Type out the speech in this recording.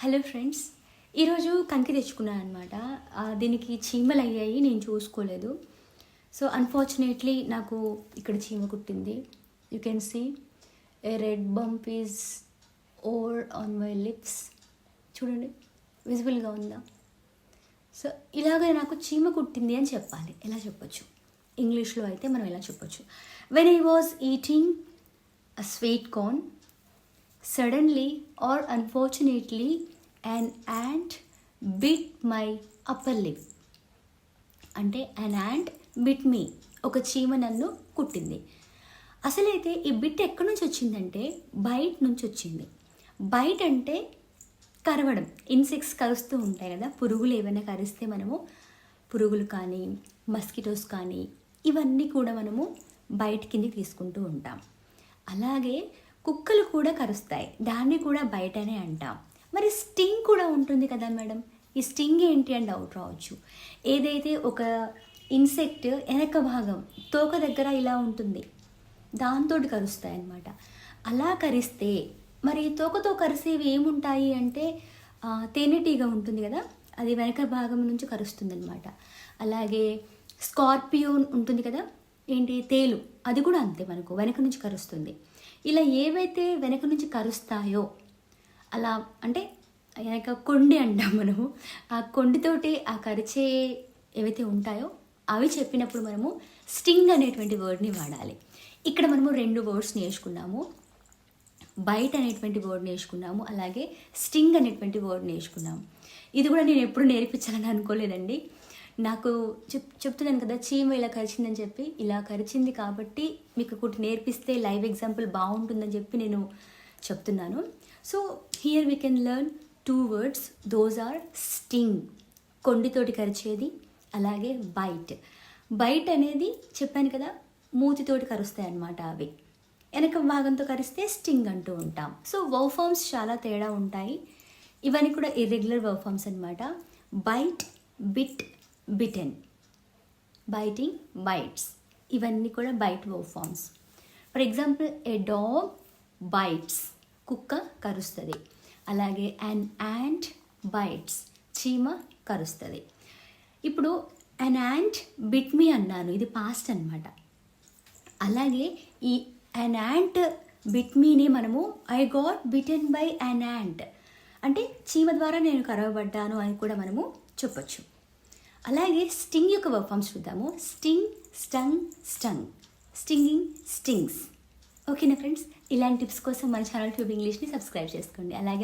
Hello friends ఈరోజు కంకి తెచ్చుకున్నాను అనమాట దీనికి చీమలు అయ్యాయి నేను చూసుకోలేదు. సో అన్ఫార్చునేట్లీ నాకు ఇక్కడ చీమ కుట్టింది. You can see a red bump is or on my lips చూడండి విజిబుల్గా ఉందా? సో ఇలాగ నాకు చీమ కుట్టింది అని చెప్పాలి. ఎలా చెప్పొచ్చు? ఇంగ్లీష్లో అయితే మనం ఎలా చెప్పొచ్చు. When I was eating a sweet corn suddenly or unfortunately an ant bit my upper lip అంటే అన్ యాంట్ బిట్ మీ ఒక చీమ నన్ను కుట్టింది. అసలైతే ఈ బిట్ ఎక్కడి నుంచి వచ్చిందంటే బయట నుంచి వచ్చింది. బయట అంటే కరవడం. ఇన్సెక్ట్స్ కరుస్తూ ఉంటాయి కదా పురుగులు ఏమైనా కరిస్తే మనము పురుగులు కానీ మస్కిటోస్ కానీ ఇవన్నీ కూడా మనము బయట కింది తీసుకుంటూ ఉంటాం. అలాగే కుక్కలు కూడా కరుస్తాయి. దాన్ని కూడా బయటనే అంటాం. మరి స్టింగ్ కూడా ఉంటుంది కదా మేడం? ఈ స్టింగ్ ఏంటి అని డౌట్ రావచ్చు. ఏదైతే ఒక ఇన్సెక్ట్ వెనక భాగం తోక దగ్గర ఇలా ఉంటుంది దాంతో కరుస్తాయి అన్నమాట అలా కరిస్తే మరి తోకతో కరిసేవి ఏముంటాయి అంటే తేనెటీగ ఉంటుంది కదా? అది వెనక భాగం నుంచి కరుస్తుంది అనమాట అలాగే స్కార్పియో ఉంటుంది కదా? ఏంటి? తేలు. అది కూడా అంతే మనకు. వెనక నుంచి కరుస్తుంది. ఇలా ఏవైతే వెనక నుంచి కరుస్తాయో అలా అంటే వెనక కొండి అంటాం మనము ఆ కొండితోటి ఆ కరిచే ఏవైతే ఉంటాయో అవి చెప్పినప్పుడు మనము స్టింగ్ అనేటువంటి వర్డ్ని వాడాలి. ఇక్కడ మనము రెండు వర్డ్స్ నేర్చుకున్నాము. బైట్ అనేటువంటి వర్డ్ నేర్చుకున్నాము. అలాగే స్టింగ్ అనేటువంటి వర్డ్ నేర్చుకున్నాము. ఇది కూడా నేను ఎప్పుడు నేర్పించాలని అనుకోలేదండి. నాకు చెప్ చెప్తున్నాను కదా చీమ ఇలా కరిచిందని చెప్పి. ఇలా కరిచింది కాబట్టి మీకు ఒకటి నేర్పిస్తే లైవ్ ఎగ్జాంపుల్ బాగుంటుందని చెప్పి నేను చెప్తున్నాను. So here we can learn two words those are sting కొండితోటి కరిచేది అలాగే బైట్ బైట్ అనేది చెప్పాను కదా మూతితోటి కరుస్తాయి అన్నమాట అవి. వెనక భాగంతో కరిస్తే స్టింగ్ అంటూ ఉంటాం. సో వర్వ్ చాలా తేడా ఉంటాయి. ఇవన్నీ కూడా ఇర్రెగ్యులర్ వర్వ్ అనమాట bite bit bitten biting bites ఇవన్నీ కూడా bite verb forms for example a dog bites కుక్క కరుస్తుంది. అలాగే అన్ యాంట్ బైట్స్ చీమ కరుస్తుంది. ఇప్పుడు అన్ యాంట్ బిట్ మీ అన్నాను ఇది పాస్ట్ అన్నమాట. అలాగే ఈ అన్ యాంట్ బిట్ మీని మనము I got bitten by an ant అంటే చీమ ద్వారా నేను కరవబడ్డాను అని కూడా మనము చెప్పొచ్చు. అలాగే స్టింగ్ యొక్క వర్క్ ఫామ్స్ చూద్దాము. Sting stung stung. Stinging stings. ఓకేనా ఫ్రెండ్స్? ఇలాంటి టిప్స్ కోసం మన ఛానల్ ట్యూబ్ ఇంగ్లీష్ని సబ్స్క్రైబ్ చేసుకోండి. అలాగే